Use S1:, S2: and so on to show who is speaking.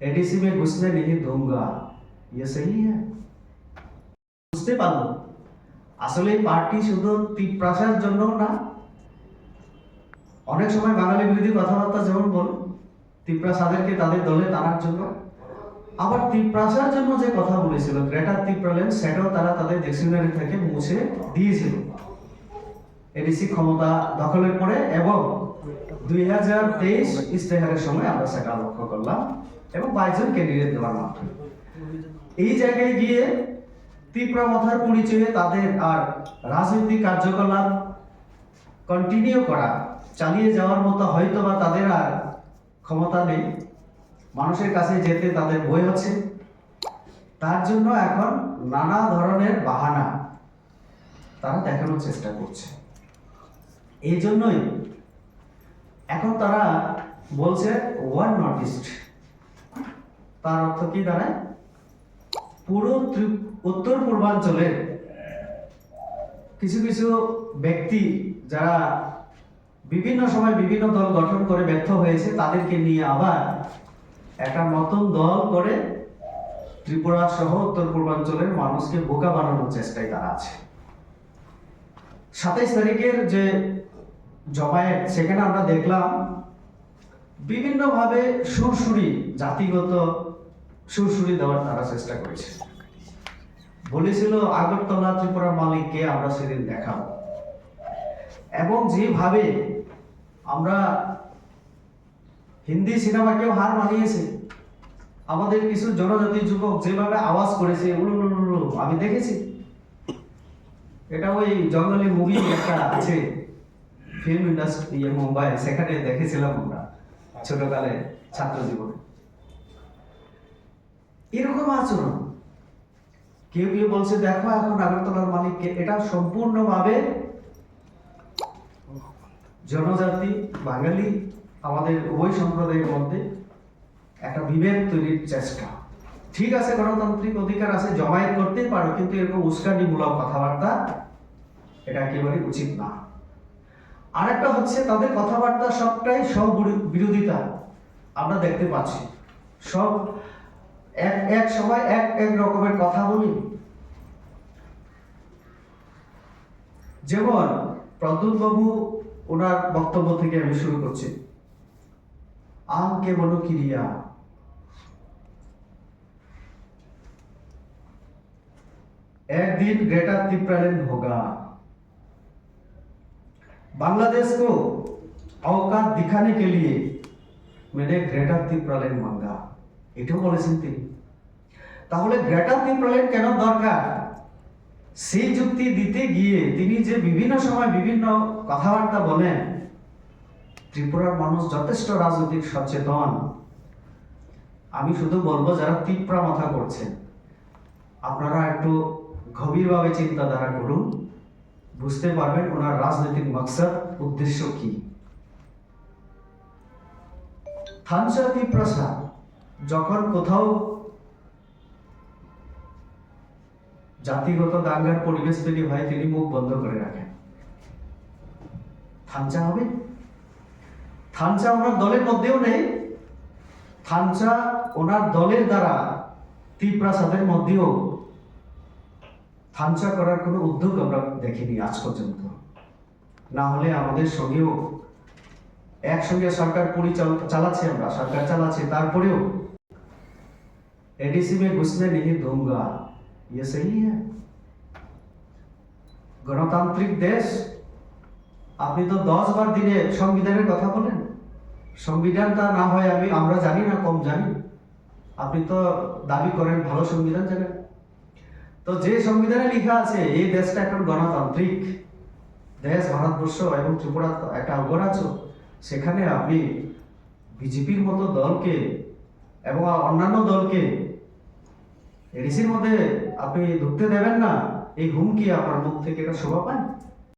S1: ADC में घुसने नहीं दूंगा ये सही है বুঝতে পারলো আসলে এই পার্টি শুধু তিপ্রাসার জন্য না অনেক সময় বাঙালি বিরোধী কথাবার্তা যেমন বল তিপ্রাসাদেরকে তাদের দলে টানার জন্য আবার তিপ্রাসার জন্য যে কথা বলেছিল গ্রেটার তিপ্রালেন সেটাও তারা তাদের ডিকশনারি থেকে মুছে দিয়েছিল এডিসি ক্ষমতা দখলের পরে এবং দুই হাজার তেইশ ইস্তেহারের সময় আমরা সেটা লক্ষ্য করলাম এবং বাইশজন ক্যান্ডিডেট দেওয়ার মাধ্যমে এই জায়গায় গিয়ে তীব্রমথার পরিচয়ে তাদের আর রাজনৈতিক কার্যকলাপ কন্টিনিউ করা, চালিয়ে যাওয়ার মতো হয়তো বা তাদের আর ক্ষমতা নেই। মানুষের কাছে যেতে তাদের বই হচ্ছে তার জন্য এখন নানা ধরনের বাহানা তারা দেখানোর চেষ্টা করছে। এই জন্যই এখন তারা বলছে ওয়ান নর্থ ইস্ট তার অর্থ কি দাঁড়ায়? পুরো ত্রি- উত্তর পূর্বাঞ্চলের কিছু কিছু ব্যক্তি যারা বিভিন্ন সময় বিভিন্ন দল গঠন করে ব্যর্থ হয়েছে, তাদেরকে নিয়ে আবার একটা নতুন দল করে ত্রিপুরা সহ উত্তর পূর্বাঞ্চলের মানুষকে বোকা বানানোর চেষ্টায় তারা আছে। সাতাইশ তারিখের যে জমায়েত, সেখানে আমরা দেখলাম, বিভিন্নভাবে সুরসুরি, জাতিগত সুরসুরি দেওয়ার তারা চেষ্টা করেছে। বলেছিল আগরতলা ত্রিপুরা মালিককে আমরা সেদিন দেখাবো। এবং যেভাবে আমরা হিন্দি সিনেমাকেও হার মানিয়েছে আমাদের কিছু জনজাতি যুবক যেভাবে আওয়াজ করেছে উলু উলু উলু, আমি দেখেছি। এটা ওই জঙ্গলি মুভি একটা আছে ফিল্ম ইন্ডাস্ট্রি মুম্বাই সেখানে দেখেছিলাম আমরা ছোটকালে ছাত্র জীবনে এরকম আচরণ। কেউ কেউ বলছে, দেখো এখন আগরতলার মালিককে। এটা সম্পূর্ণভাবে জনজাতি, বাঙালি, আমাদের উভয় সম্প্রদায়ের মধ্যে একটা বিভেদ তৈরির চেষ্টা। ঠিক আছে, গণতান্ত্রিক অধিকার আছে, জমায়েত করতেই পারো, কিন্তু এরকম উস্কানিমূলক কথাবার্তা এটা একেবারে উচিত না। আরেকটা হচ্ছে, তাদের কথাবার্তা সবটাই সব বিরোধিতা। আমরা দেখতে পাচ্ছি, সব এক এক সময় এক এক রকমের কথা বলি যেমন প্রদ্যুৎ বাবু ওনার বক্তব্য থেকে আমি শুরু করছি আমকে বলো ক্রিয়া एक दिन ग्रेटर तिप्रालैंड होगा बांग्लादेश को औकात दिखाने के लिए मैंने ग्रेटर तिप्रालैंड मांगा এটাও বলেছেন তিনি। তাহলে গ্রেটার তিপ্রালैंड কেন দরকার? সেই যুক্তি দিতে গিয়ে তিনি যে বিভিন্ন সময় বিভিন্ন কথাবার্তা বলেন, ত্রিপুরার মানুষ যথেষ্ট রাজনৈতিক সচেতন। আমি শুধু বলব, যারা তিপ্রা মাথা করছেন, আপনারা একটু গভীরভাবে চিন্তাধারা করুন। বুঝতে পারবেন ওনার রাজনৈতিক মকসদ, উদ্দেশ্য কি। থানসাতি প্রসাদ? যখন কোথাও জাতিগত দাঙ্গার পরিবেশ তৈরি হয়, তিনি মুখ বন্ধ করে রাখেন। থানচা হবে? থানচা ওনার দলের মধ্যেও নেই। থানচা ওনার দলের দ্বারা তীপ্রাসাদের মধ্যেও থানচা করার কোনো উদ্যোগ আমরা দেখিনি আজ পর্যন্ত। না হলে আমাদের সঙ্গেও একসঙ্গে সরকার পরিচাল, চালাচ্ছে আমরা, সরকার চালাচ্ছে, তারপরেও एडीसी में घुसने नहीं दूंगा ये सही है গণতান্ত্রিক দেশ আপনি তো দশ বার দিনে সংবিধানের কথা বলেন সংবিধানটা না হয় আমি আমরা জানি না কম জানি আপনি তো দাবি করেন ভালো সংবিধান জানেন তো যে সংবিধানে লেখা আছে এই দেশটা এখন গণতান্ত্রিক দেশ ভারতবর্ষ এবং ত্রিপুরা তো একটা অঙ্গরাজ্য সেখানে আপনি বিজেপির মতো দলকে এবং অন্যান্য দলকে। এডিসির মধ্যে আপনি ঢুকতে দেবেন না। এই হুমকি আপনার মুখ থেকে এটা শোভা পায়।